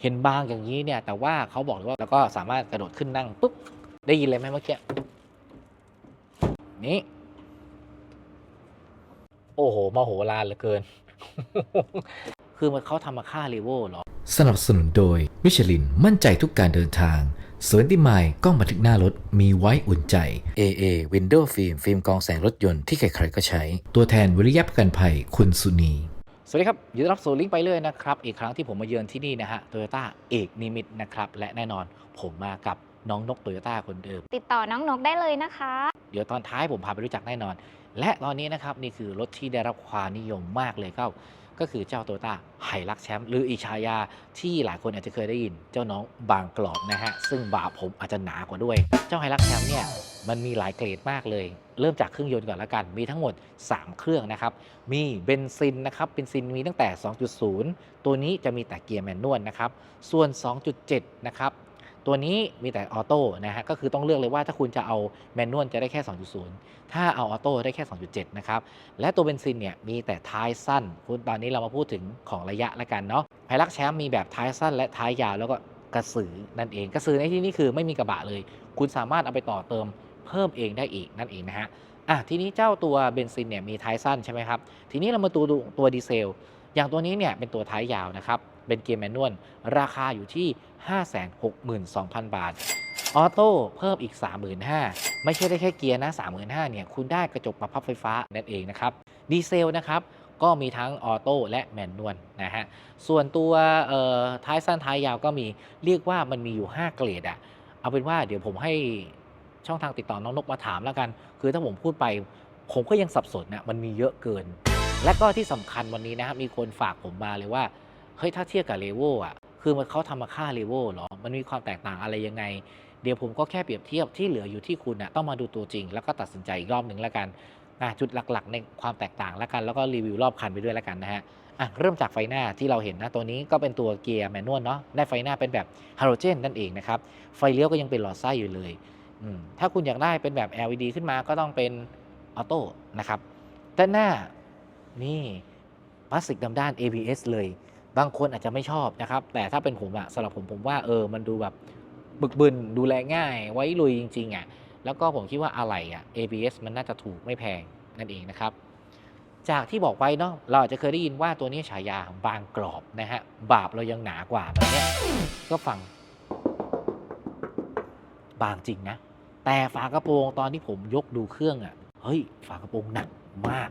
เห็นบางอย่างนี้เนี่ย แต่ว่าเขาบอกเลยว่าแล้วก็สามารถกระโดดขึ้นนั่งปุ๊บ ได้ยินเลยไหมเมื่อกี้ นี่โอ้โหมโหฬารเหลือเกิน คือมันเขาทำมาค่ารีโวเหรอ สนับสนุนโดยมิชลินมั่นใจทุกการเดินทางสวนติมายกล้องบันทึกหน้ารถมีไว้อุ่นใจ AA Window Film ฟิล์มกรองแสงรถยนต์ที่ใครๆก็ใช้ ตัวแทนวิริยะประกันภัยคุณสุนี สวัสดีครับยินดีต้อนรับสู่ลิงก์ไปเรื่อยนะครับ อีกครั้งที่ผมมาเยือนที่นี่นะฮะโตโยต้าเอกนิมิตนะครับ และแน่นอนผมมากับน้องนกโตโยต้าคนเดิม ติดต่อน้องนกได้เลยนะคะ เดี๋ยวตอนท้ายผมพาไปรู้จักแน่นอน และตอนนี้นะครับ นี่คือรถที่ได้รับความนิยมมากเลยก็ ก็คือเจ้าโตโยต้าไฮรักแชมป์หรืออีกฉายาที่หลายคนอาจจะเคยได้ยิน เจ้าน้องบางกรอบนะฮะ ซึ่งบ่าผมอาจจะหนากว่าด้วย เจ้าไฮรักแชมป์เนี่ยมันมีหลายเกรดมากเลย เริ่มจากเครื่องยนต์ก่อนละกัน มีทั้งหมด 3 เครื่องนะครับ มีเบนซินนะครับ เบนซินมีตั้งแต่ 2.0 ตัวนี้จะมีแต่เกียร์แมนนวลนะครับ ส่วน 2.7 นะครับ ตัวนี้มีแต่ออโต้นะฮะก็คือต้องเลือกเลยว่าถ้าคุณจะเอาแมนนวลจะได้แค่ 2.0 ถ้าเอาออโต้ได้แค่ 2.7 นะครับ และตัวเบนซินเนี่ยมีแต่ท้ายสั้นคุณตอนนี้เรามาพูดถึงของระยะละกันเนาะไพลักแชมป์มีแบบท้ายสั้นและท้ายยาวแล้วก็กระสือนั่นเอง กระสือในที่นี้คือไม่มีกระบะเลย คุณสามารถเอาไปต่อเติมเพิ่มเองได้อีกนั่นเองนะฮะอะทีนี้เจ้าตัวเบนซินเนี่ยมีท้ายสั้นใช่ไหมครับทีนี้เรามาดูตัวดีเซลอย่างตัวนี้เนี่ยเป็นตัวท้ายยาวนะครับเป็นเกียร์แมนนวลราคาอยู่ที่ 562,000 บาท ออโต้เพิ่มอีก 35,000 ไม่ใช่ได้แค่เกียร์นะ 35,000เนี่ยคุณได้กระจกปรับพับไฟฟ้านั่นเองนะครับดีเซลนะครับก็มีทั้งออโต้และแมนนวลนะฮะ ส่วนตัวท้ายสั้นท้ายยาวก็มีเรียกว่ามันมีอยู่ 5 เกรดอะเอาเป็นว่าเดี๋ยวผมให้ช่องทางติดต่อน้องนกมาถามแล้วกัน คือถ้าผมพูดไป ผมก็ยังสับสนนะมันมีเยอะเกิน และก็ที่สำคัญวันนี้นะครับมีคนฝากผมมาเลยว่า เฮ้ยถ้าเทียบกับเลโวอะคือมันเขาทำมาค่าเลโวเหรอ มันมีความแตกต่างอะไรยังไง เดี๋ยวผมก็แค่เปรียบเทียบที่เหลืออยู่ที่คุณนะต้องมาดูตัวจริง แล้วก็ตัดสินใจอีกรอบหนึ่งแล้วกันอะจุดหลักๆ ในความแตกต่างแล้วกัน แล้วก็รีวิวรอบคันไปด้วยแล้วกันนะฮะอะเริ่มจากไฟหน้าที่เราเห็นนะตัวนี้ก็เป็นตัวเกียร์แมนนวลเนาะ ได้ไฟหน้าเป็นแบบฮาโลเจนนั่นเองนะครับ ไฟเลี้ยวก็ยังเป็นหลอดไส้อยู่เลย ถ้าคุณอยากได้เป็นแบบ LED ขึ้นมาก็ต้องเป็นออโต้นะครับ ด้านหน้านี่พลาสติกดำด้าน ABS เลย บางคนอาจจะไม่ชอบนะครับ แต่ถ้าเป็นผมอะสำหรับผมผมว่าเออมันดูแบบบึกบึนดูแลง่าย ไว้ลุยจริงๆอะแล้วก็ผมคิดว่าอะไรอะ ABS มันน่าจะถูกไม่แพงนั่นเองนะครับจากที่บอกไว้เนาะเราอาจจะเคยได้ยินว่าตัวนี้ฉายาบางกรอบนะฮะบาปเรายังหนากว่าแบบนี้ก็ฟัง บางจริงนะ แต่ฝากระโปรงตอนที่ผมยกดูเครื่องอะเฮ้ย ฝากระโปรงหนักมาก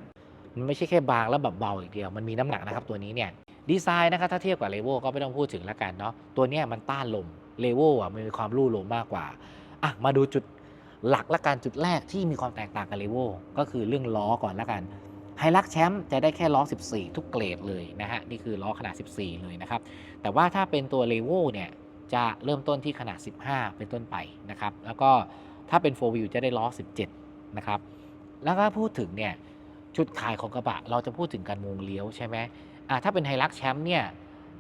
มันไม่ใช่แค่บางแล้วแบบเบาอย่างเดียว มันมีน้ำหนักนะครับตัวนี้เนี่ย ดีไซน์นะครับถ้าเทียบกับเลโวก็ไม่ต้องพูดถึงแล้วกันเนาะตัวนี้มันต้านลมเลโวอะมันมีความรู่ลมมากกว่าอะมาดูจุดหลักละกันจุดแรกที่มีความแตกต่างกับเลโวก็คือเรื่องล้อก่อนละกันไฮลักแชมป์จะได้แค่ล้อ 14 ทุกเกรดเลยนะฮะ นี่คือล้อขนาด 14 เลยนะครับ แต่ว่าถ้าเป็นตัวเลโวเนี่ย จะเริ่มต้นที่ขนาด 15 เป็นต้นไปนะครับ แล้วก็ถ้าเป็น4 wheel จะได้ล้อ 17 นะครับ แล้วก็พูดถึงเนี่ยชุดขายของกระบะเราจะพูดถึงการวงเลี้ยวใช่ไหม ถ้าเป็นไฮลักแชมป์เนี่ย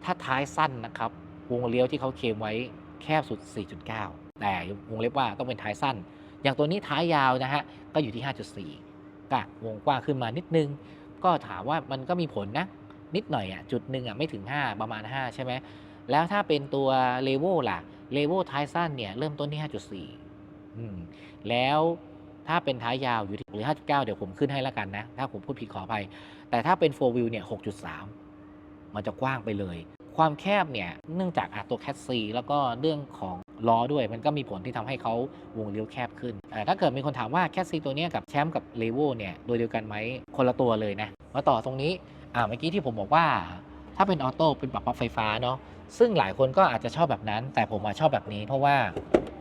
ถ้าท้ายสั้นนะครับ วงเลี้ยวที่เขาเคมไว้แคบสุด 4.9 แต่วงเล็บว่าต้องเป็นท้ายสั้น อย่างตัวนี้ท้ายยาวนะฮะ ก็อยู่ที่ 5.4ก็วงกว้างขึ้นมานิดนึง ก็ถามว่ามันก็มีผลนะ นิดหน่อยอะ จุดหนึ่งอะไม่ถึง 5 ประมาณ 5 ใช่ไหม แล้วถ้าเป็นตัวเลเวลล่ะ เลเวลท้ายสั้นเนี่ยเริ่มต้นที่ 5.4อืมแล้วถ้าเป็นท้ายยาวอยู่ที่หรือ 5.9 เดี๋ยวผมขึ้นให้แล้วกันนะ ถ้าผมพูดผิดขออภัย แต่ถ้าเป็น 4 wheel เนี่ย 6.3 มันจะกว้างไปเลย ความแคบเนี่ยเนื่องจากอะตัวแคสซีแล้วก็เรื่องของล้อด้วย มันก็มีผลที่ทำให้เขาวงเลี้ยวแคบขึ้น ถ้าเกิดมีคนถามว่าแคสซีตัวนี้กับแชมป์กับเลโวเนี่ยโดยเดียวกันไหมคนละตัวเลยนะมาต่อตรงนี้อ่าเมื่อกี้ที่ผมบอกว่า ถ้าเป็นออโต้เป็นปรับพับไฟฟ้าเนาะซึ่งหลายคนก็อาจจะชอบแบบนั้น แต่ผมมาชอบแบบนี้ เพราะว่า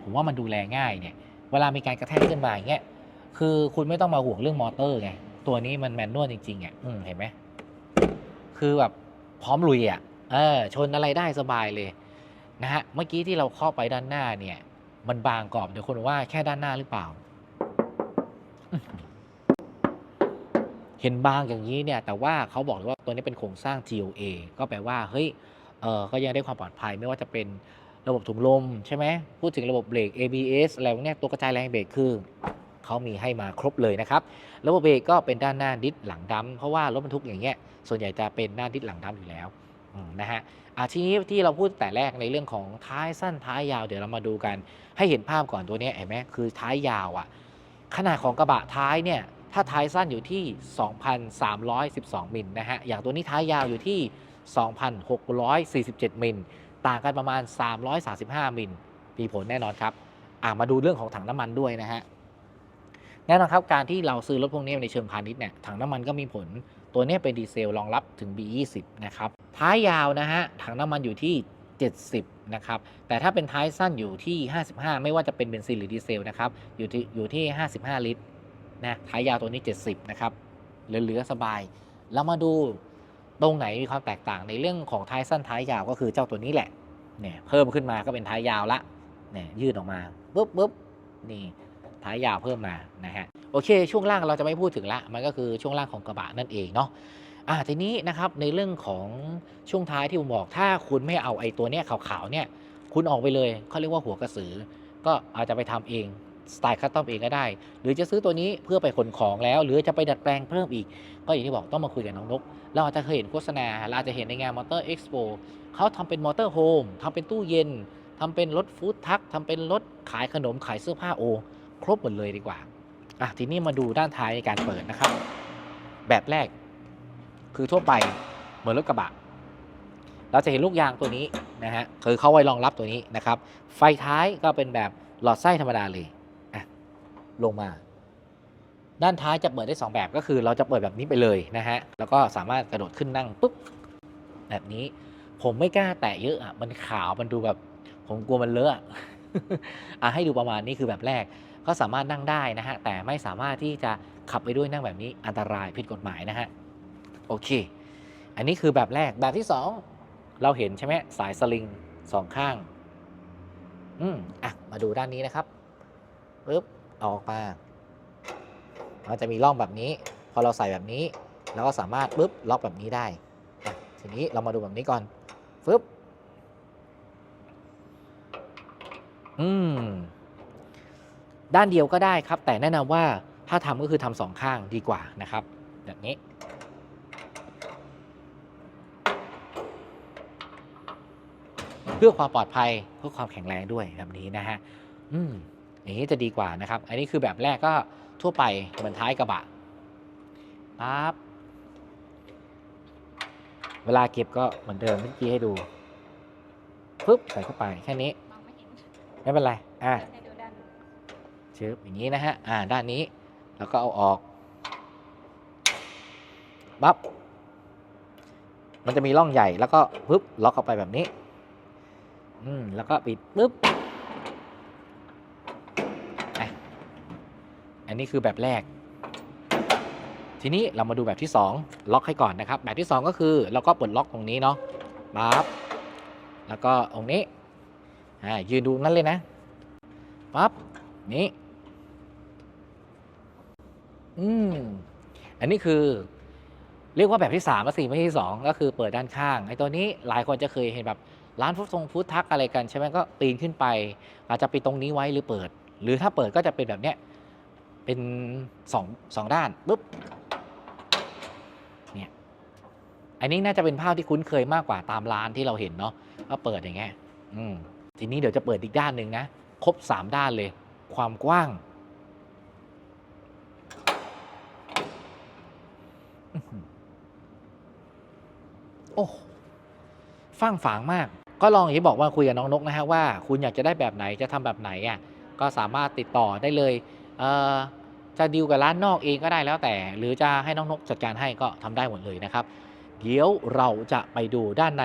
ผมว่ามันดูแลง่ายเนี่ยเวลามีการกระแทกขึ้นมาอย่างเงี้ยคือคุณไม่ต้องมาห่วงเรื่องมอเตอร์ไงตัวนี้มันแมนนวลจริงๆอะอืมเห็นไหมคือแบบ พร้อมลุยอะเออชนอะไรได้สบายเลยนะฮะเมื่อกี้ที่เราเข้าไปด้านหน้าเนี่ย มันบางกรอบเดี๋ยวคนว่าแค่ด้านหน้าหรือเปล่า เห็นบางอย่างนี้เนี่ย แต่ว่าเขาบอกเลยว่าตัวนี้เป็นโครงสร้าง GOA ก็แปลว่าเฮ้ยเออก็ยังได้ความปลอดภัยไม่ว่าจะเป็นระบบถุงลมใช่ไหมพูดถึงระบบเบรก ABS อะไรพวกนี้ตัวกระจายแรงเบรกคือ เขามีให้มาครบเลยนะครับระบบเบรกก็เป็นด้านหน้าดิสหลังดำเพราะว่ารถบรรทุกอย่างเงี้ยส่วนใหญ่จะเป็นหน้าดิสหลังดำอยู่แล้วนะฮะอะทีนี้ที่เราพูดแต่แรกในเรื่องของท้ายสั้นท้ายยาวเดี๋ยวเรามาดูกัน ให้เห็นภาพก่อนตัวนี้เห็นไหมคือท้ายยาวอะ่ะขนาดของกระบะท้ายเนี่ยถ้าท้ายสั้นอยู่ที่ 2,312 มิลนะฮะอย่างตัวนี้ท้ายยาวอยู่ที่ 2,647 มิลต่างกันประมาณ 335 มิลมีผลแน่นอนครับ มาดูเรื่องของถังน้ำมันด้วยนะฮะ แน่นอนครับการที่เราซื้อรถพวกนี้ในเชิงพาณิชย์เนี่ยถังน้ำมันก็มีผลตัวนี้เป็นดีเซลรองรับถึง B20 นะครับท้ายยาวนะฮะถังน้ำมันอยู่ที่ 70 นะครับ แต่ถ้าเป็นท้ายสั้นอยู่ที่ 55 ไม่ว่าจะเป็นเบนซินหรือดีเซลนะครับอยู่ที่อยู่ที่ 55 ลิตรนะท้ายยาวตัวนี้ 70 นะครับเหลือๆสบาย เรามาดูตรงไหนมีความแตกต่างในเรื่องของท้ายสั้นท้ายยาวก็คือเจ้าตัวนี้แหละเนี่ยเพิ่มขึ้นมาก็เป็นท้ายยาวละเนี่ยยืดออกมาปุ๊บปุ๊บนี่ ท้ายยาวเพิ่มมานะฮะโอเค ช่วงล่างเราจะไม่พูดถึงละมันก็คือช่วงล่างของกระบะนั่นเองเนาะอ่าทีนี้นะครับในเรื่องของช่วงท้ายที่ผมบอกถ้าคุณไม่เอาไอ้ตัวเนี้ยขาวๆเนี่ยคุณออกไปเลยเขาเรียกว่าหัวกระสือ ก็อาจจะไปทำเองสไตล์คัสตอมเองก็ได้ หรือจะซื้อตัวนี้เพื่อไปขนของแล้ว หรือจะไปดัดแปลงเพิ่มอีก ก็อย่างที่บอกต้องมาคุยกับน้องนก เราอาจจะเคยเห็นโฆษณา เราอาจจะเห็นในงานมอเตอร์เอ็กซ์โปเขาทำเป็นมอเตอร์โฮมทำเป็นตู้เย็นทำเป็นรถฟู้ดทักทำเป็นรถขายขนมขายเสื้อผ้าโอ ครบหมดเลยดีกว่าอะทีนี้มาดูด้านท้ายในการเปิดนะครับ แบบแรก คือทั่วไปเหมือนรถกระบะ เราจะเห็นลูกยางตัวนี้นะฮะคือเขาไว้รองรับตัวนี้นะครับ ไฟท้ายก็เป็นแบบหลอดไส้ธรรมดาเลยอะลงมา ด้านท้ายจะเปิดได้ 2 แบบก็คือเราจะเปิดแบบนี้ไปเลยนะฮะแล้วก็สามารถกระโดดขึ้นนั่งปุ๊บแบบนี้ ผมไม่กล้าแตะเยอะอะมันขาวมันดูแบบ ผมกลัวมันเลอะอะอะให้ดูประมาณนี้คือแบบแรก ก็สามารถนั่งได้นะฮะแต่ไม่สามารถที่จะขับไปด้วยนั่งแบบนี้อันตรายผิดกฎหมายนะฮะโอเค อันนี้คือแบบแรกแบบที่สองเราเห็นใช่ไหมสายสลิงสองข้างอืมอะมาดูด้านนี้นะครับปึ๊บเอาออกมามันจะมีร่องแบบนี้ พอเราใส่แบบนี้เราก็สามารถปึ๊บล็อกแบบนี้ได้ทีนี้เรามาดูแบบนี้ก่อนฟึบอืม ด้านเดียวก็ได้ครับ แต่แนะนำว่าถ้าทำก็คือทำสองข้างดีกว่านะครับ แบบนี้ เพื่อความปลอดภัยเพื่อความแข็งแรงด้วยแบบนี้นะฮะอืมอย่างนี้จะดีกว่านะครับ อันนี้คือแบบแรกก็ทั่วไปเหมือนท้ายกระบะปั๊บเวลาเก็บก็เหมือนเดิมเมื่อกี้ให้ดูปึ๊บใส่เข้าไปแค่นี้ ไม่เป็นไร อะ เชิบอย่างนี้นะฮะ อ่า ด้านนี้ แล้วก็เอาออกปั๊บมันจะมีร่องใหญ่แล้วก็ปึ๊บล็อกเข้าไปแบบนี้ อืม แล้วก็ปิดปึ๊บอันนี้คือแบบแรก ทีนี้เรามาดูแบบที่ 2 ล็อกให้ก่อนนะครับ แบบที่ 2 ก็คือเราก็เปิดล็อกตรงนี้เนาะปั๊บแล้วก็ตรงนี้อ่ายืนดูนั่นเลยนะปั๊บนี้ อืมอันนี้คือเรียกว่าแบบที่3ามและสี่ไม่ใช่ที่ 2 ก็คือเปิดด้านข้างไอ้ตัวนี้หลายคนจะเคยเห็นแบบร้านฟู้ดทรงฟู้ดทักอะไรกันใช่ไหมก็ปีนขึ้นไป อาจจะไปตรงนี้ไว้หรือเปิด หรือถ้าเปิดก็จะเป็นแบบเนี้ยเป็นสองสองด้านปุ๊บเนี่ยอันนี้น่าจะเป็นภาพที่คุ้นเคยมากกว่าตามร้านที่เราเห็นเนาะว่าเปิดอย่างเงี้ยอืมทีนี้เดี๋ยวจะเปิดอีกด้านหนึ่งนะครบสามด้านเลย ความกว้างอื้อหือ โอ้ฟั่งฝางมาก ก็ลองอย่างที่บอกว่าคุยกับน้องนกนะฮะว่า คุณอยากจะได้แบบไหนจะทำแบบไหนอะก็สามารถติดต่อได้เลยเออจะดีลกับร้านนอกเองก็ได้แล้วแต่ หรือจะให้น้องนกจัดการให้ก็ทำได้หมดเลยนะครับ เดี๋ยวเราจะไปดูด้านใน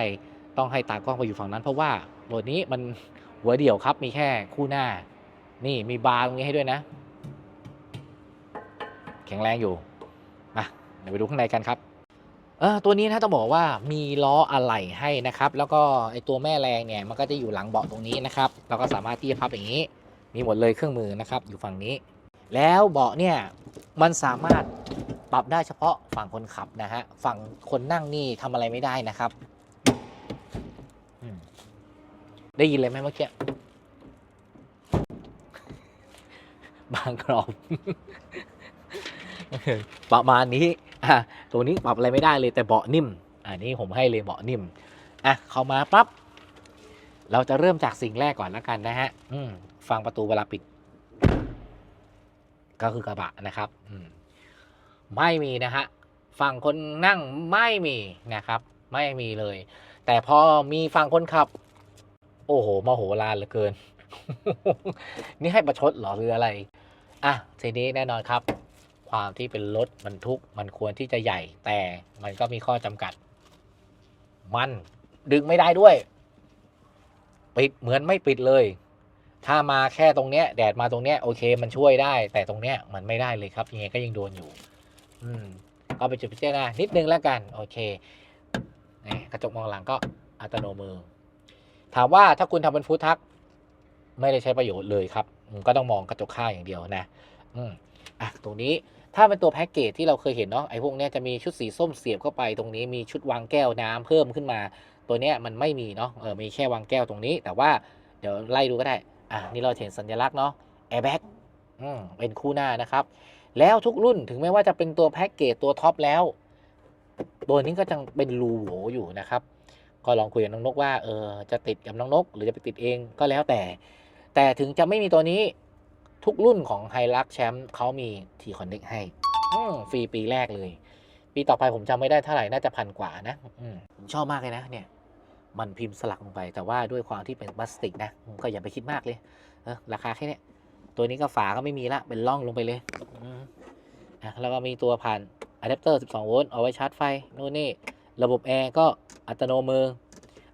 ต้องให้ตากล้องไปอยู่ฝั่งนั้น เพราะว่าโหมดนี้มันหัวเดี่ยวครับมีแค่คู่หน้า นี่มีบาร์ตรงนี้ให้ด้วยนะ แข็งแรงอยู่มาเดี๋ยวไปดูข้างในกันครับ เออตัวนี้นะต้องบอกว่ามีล้ออะไหล่ให้นะครับ แล้วก็ไอตัวแม่แรงเนี่ยมันก็จะอยู่หลังเบาะตรงนี้นะครับ เราก็สามารถที่จะพับอย่างนี้ มีหมดเลยเครื่องมือนะครับ อยู่ฝั่งนี้ แล้วเบาะเนี่ยมันสามารถปรับได้เฉพาะฝั่งคนขับนะฮะฝั่งคนนั่งนี่ทำอะไรไม่ได้นะครับได้ยินเลยไหมเมื่อกี้บางกรอบประมาณนี้ อะตัวนี้ปรับอะไรไม่ได้เลยแต่เบาะนิ่ม อันนี้ผมให้เลยเบาะนิ่มอะเข้ามาปั๊บเราจะเริ่มจากสิ่งแรกก่อนแล้วกันนะฮะอืมฟังประตูเวลาปิด ก็คือกระบะนะครับ อืมไม่มีนะฮะฝั่งคนนั่งไม่มีนะครับ ไม่มีเลย แต่พอมีฝั่งคนขับ โอ้โหมโหฬารเหลือเกิน นี่ให้ประชดเหรอหรืออะไร อะทีนี้แน่นอนครับ ความที่เป็นรถบรรทุกมันควรที่จะใหญ่ แต่มันก็มีข้อจำกัด มันดึงไม่ได้ด้วย ปิดเหมือนไม่ปิดเลย ถ้ามาแค่ตรงเนี้ย แดดมาตรงเนี้ยโอเค มันช่วยได้ แต่ตรงเนี้ยมันไม่ได้เลยครับยังไงก็ยังโดนอยู่ อืมก็ไปจุดพิจารณานิดนึงแล้วกัน โอเคนี่กระจกมองหลังก็อัตโนมือ ถามว่าถ้าคุณทำเป็นฟู้ดทัก ไม่ได้ใช้ประโยชน์เลยครับก็ต้องมองกระจกข้างอย่างเดียวนะ อืมอะตรงนี้ ถ้าเป็นตัวแพ็กเกจที่เราเคยเห็นเนาะไอ้พวกเนี้ยจะมีชุดสีส้มเสียบเข้าไปตรงนี้มีชุดวางแก้วน้ำเพิ่มขึ้นมา ตัวเนี้ยมันไม่มีเนาะเออมีแค่วางแก้วตรงนี้ แต่ว่าเดี๋ยวไล่ดูก็ได้อะนี่เราเห็นสัญลักษณ์เนาะแอร์แบ็กอืมเป็นคู่หน้านะครับ แล้วทุกรุ่นถึงแม้ว่าจะเป็นตัวแพ็กเกจตัวท็อปแล้วตัวนี้ก็ยังเป็นรูโหวอยู่นะครับ ก็ลองคุยกับน้องนกว่าเออจะติดกับน้องนก หรือจะไปติดเองก็แล้วแต่ แต่ถึงจะไม่มีตัวนี้ ทุกรุ่นของไฮรักแชมป์เขามีทีคอนเน็กให้ฟรีปีแรกเลย ปีต่อไปผมจำไม่ได้เท่าไหร่ น่าจะพันกว่านะผมชอบมากเลยนะเนี่ย มันพิมพ์สลักลงไป แต่ว่าด้วยความที่เป็นพลาสติกนะ ก็อย่าไปคิดมากเลยเออราคาแค่นี้ตัวนี้ก็ฝาก็ไม่มีละ เป็นร่องลงไปเลยอะแล้วก็มีตัวผ่านอะแดปเตอร์ 12 โวลต์เอาไว้ชาร์จไฟนู่นนี่ ระบบแอร์ก็อัตโนมือ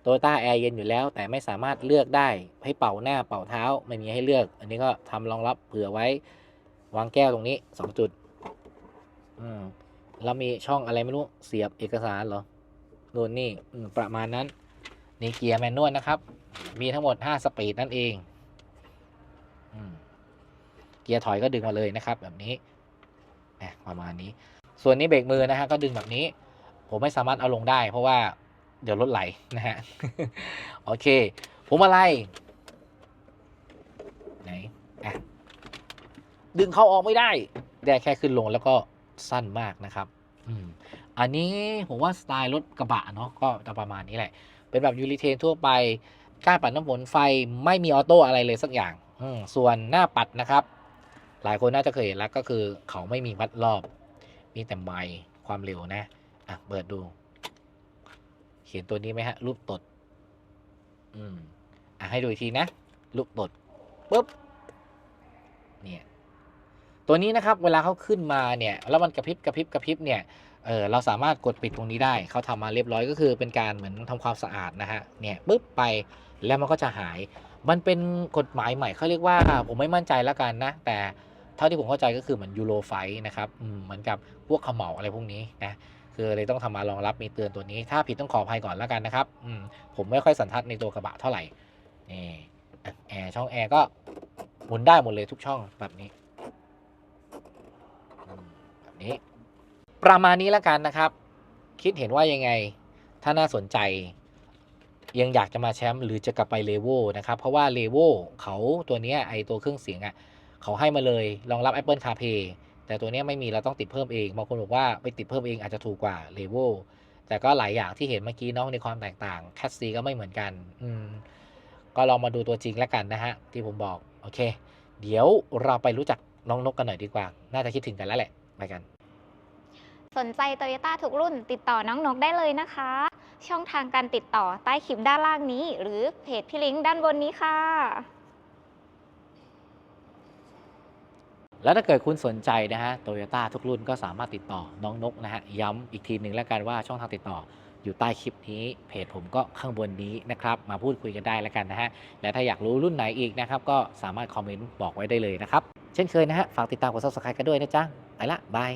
โตโยต้าแอร์เย็นอยู่แล้ว แต่ไม่สามารถเลือกได้ให้เป่าหน้าเป่าเท้าไม่มีให้เลือก อันนี้ก็ทำรองรับเผื่อไว้ วางแก้วตรงนี้ 2 จุด อืมแล้วมีช่องอะไรไม่รู้เสียบเอกสารเหรอนู่นนี่ประมาณนั้น นี่เกียร์แมนนวลนะครับ มีทั้งหมด 5 สปีดนั่นเองเกียร์ถอยก็ดึงมาเลยนะครับ แบบนี้ประมาณนี้ ส่วนนี้เบรกมือนะฮะก็ดึงแบบนี้ ผมไม่สามารถเอาลงได้ เพราะว่า เดี๋ยวรถไหลนะฮะ โอเค ผมอะไร ไหนอะดึงเข้าออกไม่ได้ ได้แค่ขึ้นลงแล้วก็สั้นมากนะครับ อืม อันนี้ผมว่าสไตล์รถกระบะเนาะก็จะประมาณนี้แหละ เป็นแบบยูริเทนทั่วไปก้านปัดน้ำฝนไฟไม่มีออโต้อะไรเลยสักอย่าง อืม ส่วนหน้าปัดนะครับ หลายคนน่าจะเคยเห็นแล้วก็คือเขาไม่มีวัดรอบ มีแต่ไมล์ความเร็วนะ อะ เปิดดู เขียนตัวนี้ไหมฮะ รูปตด อืม อะให้ดูอีกทีนะ รูปตดปุ๊บ เนี่ย ตัวนี้นะครับ เวลาเขาขึ้นมาเนี่ย แล้วมันกระพริบกระพริบกระพริบเนี่ย เออเราสามารถกดปิดตรงนี้ได้ เขาทำมาเรียบร้อยก็คือเป็นการเหมือนทำความสะอาดนะฮะ เนี่ยปุ๊บไป แล้วมันก็จะหาย มันเป็นกฎหมายใหม่เขาเรียกว่า ผมไม่มั่นใจแล้วกันนะ แต่เท่าที่ผมเข้าใจก็คือเหมือนยูโรไฟนะครับ อืม เหมือนกับพวกขมเหลาอะไรพวกนี้นะ คือเลยต้องทำมารองรับมีเตือนตัวนี้ ถ้าผิดต้องขออภัยก่อนแล้วกันนะครับอืมผมไม่ค่อยสันทัดในตัวกระบะเท่าไหร่นี่อะแอร์ช่องแอร์ก็หมุนได้หมดเลยทุกช่องแบบนี้แบบนี้ ประมาณนี้แล้วกันนะครับ คิดเห็นว่ายังไงถ้าน่าสนใจยังอยากจะมาแชมป์หรือจะกลับไปเลโวนะครับ เพราะว่าเลโวเขาตัวนี้ไอตัวเครื่องเสียงอะ่ะเขาให้มาเลยรองรับ Apple CarPlay แต่ตัวนี้ไม่มีเราต้องติดเพิ่มเองบางคนบอกว่าไปติดเพิ่มเองอาจจะถูกกว่าเลโวลแต่ก็หลายอย่างที่เห็นเมื่อกี้เนาะในความแตกต่างแคสซีก็ไม่เหมือนกัน อืม ก็ลองมาดูตัวจริงแล้วกันนะฮะ ที่ผมบอก โอเค เดี๋ยวเราไปรู้จักน้องนกกันหน่อยดีกว่า น่าจะคิดถึงกันแล้วแหละไปกัน สนใจโตโยต้าทุกรุ่นติดต่อน้องนกได้เลยนะคะ ช่องทางการติดต่อใต้คลิปด้านล่างนี้ หรือเพจพี่ลิงก์ด้านบนนี้ค่ะ แล้วถ้าเกิดคุณสนใจนะฮะโตโยต้าทุกรุ่นก็สามารถติดต่อน้องนกนะฮะย้ำอีกทีหนึ่งแล้วกันว่าช่องทางติดต่ออยู่ใต้คลิปนี้เพจผมก็ข้างบนนี้นะครับ มาพูดคุยกันได้แล้วกันนะฮะ และถ้าอยากรู้รุ่นไหนอีกนะครับ ก็สามารถคอมเมนต์บอกไว้ได้เลยนะครับ เช่นเคยนะฮะ ฝากติดตามกด subscribe กันด้วยนะจ๊ะ ไปละบาย